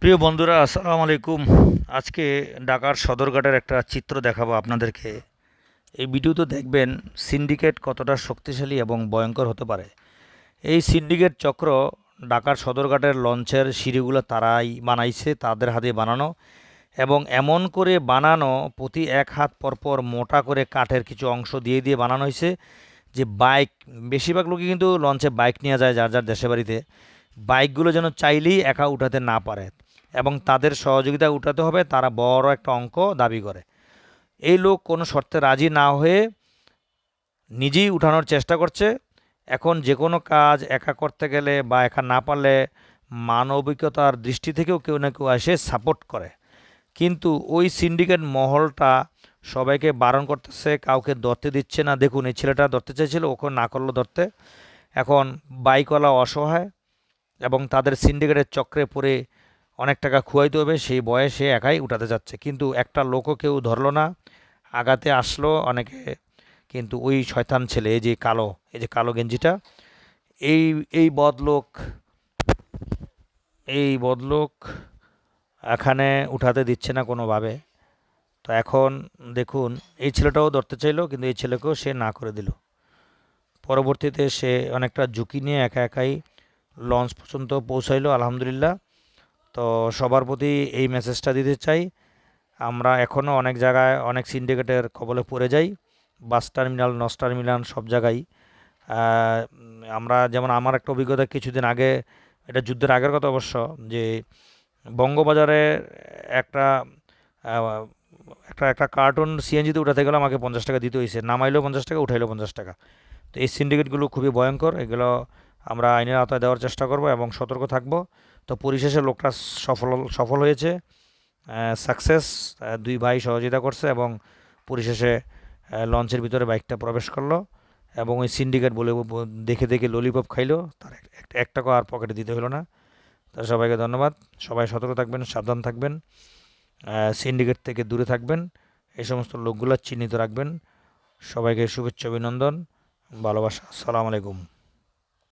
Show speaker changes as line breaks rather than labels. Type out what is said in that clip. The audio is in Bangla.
প্রিয় বন্ধুরা, আসসালামু আলাইকুম। আজকে ঢাকার সদরঘাটের একটা চিত্র দেখাবো আপনাদেরকে। এই ভিডিওতে দেখবেন সিন্ডিকেট কতটা শক্তিশালী এবং ভয়ঙ্কর হতে পারে। এই সিন্ডিকেট চক্র ঢাকার সদরঘাটের লঞ্চের সিঁড়িগুলো তারাই বানাইছে, তাদের হাতে বানানো এবং এমন করে বানানো, প্রতি এক হাত পরপর মোটা করে কাঠের কিছু অংশ দিয়ে দিয়ে বানানো হয়েছে যে বাইক, বেশিরভাগ লোকই কিন্তু লঞ্চে বাইক নিয়ে যায় যার যার দেশে বাড়িতে। বাইকগুলো যেন চাইলেই একা উঠাতে না পারে। এবং তাদের সহযোগিতা উঠাতে হবে, তারা বড় একটা অঙ্ক দাবি করে। এই লোক কোনো শর্তে রাজি না হয়ে নিজেই উঠানোর চেষ্টা করছে। এখন যে কোনো কাজ একা করতে গেলে বা একা না পারলে মানবিকতার দৃষ্টি থেকেও কেউ না কেউ এসে সাপোর্ট করে। কিন্তু ওই সিন্ডিকেট মহলটা সবাইকে বারণ করতেছে, কাউকে ধরতে দিচ্ছে না। দেখুন, এই ছেলেটা ধরতে চাইছিল ওকে না করল ধরতে। এখন বাইকওয়ালা অসহায় এবং তাদের সিন্ডিকেটের চক্রে পড়ে অনেক টাকা খুয়াইতে হবে, সেই বয়সে একাই উঠাতে যাচ্ছে। কিন্তু একটা লোকও কেউ ধরলো না, আগাতে আসলো অনেকে। কিন্তু ওই শয়তান ছেলে, এই যে কালো, এই যে কালো গেঞ্জিটা, এই এই বদলোক এই বদলোক এখানে উঠাতে দিচ্ছে না কোনোভাবে। তো এখন দেখুন, এই ছেলেটাও ধরতে চাইলো, কিন্তু এই ছেলেকেও সে না করে দিল। পরবর্তীতে সে অনেকটা ঝুঁকি নিয়ে একা একাই লঞ্চ পর্যন্ত পৌঁছাইলো, আলহামদুলিল্লাহ। তো সবার প্রতি এই মেসেজটা দিতে চাই। আমরা এখনও অনেক জায়গায় অনেক সিন্ডিকেটের কবলে পড়ে যাই। বাস টার্মিনাল নস টার্মিনাল সব জায়গায়। আমরা যেমন আমার একটা অভিজ্ঞতা, কিছুদিন আগে, এটা যুদ্ধের আগের কথা অবশ্য, যে বঙ্গবাজারে একটা একটা একটা কার্টুন সিএনজিতে উঠাতে গেলে আমাকে পঞ্চাশ টাকা দিতে হয়েছে নামাইলেও পঞ্চাশ টাকা, উঠাইলেও পঞ্চাশ টাকা। তো এই সিন্ডিকেটগুলো খুবই ভয়ঙ্কর। এগুলো আমরা আইনের আওতায় দেওয়ার চেষ্টা করব এবং সতর্ক থাকব। তো পরিশেষে লোকটা সফল সফল হয়েছে সাকসেস দুই ভাই সহযোগিতা করছে এবং পরিশেষে লঞ্চের ভিতরে বাইকটা প্রবেশ করল এবং ওই সিন্ডিকেট বলে দেখে দেখে ললিপপ খাইলো। তার এক- টাকা আর পকেটে দিতে হলো না। তো সবাইকে ধন্যবাদ। সবাই সতর্ক থাকবেন, সাবধান থাকবেন সিন্ডিকেট থেকে দূরে থাকবেন, এই সমস্ত লোকগুলো চিহ্নিত রাখবেন। সবাইকে শুভেচ্ছা, অভিনন্দন, ভালোবাসা, আসসালামু আলাইকুম।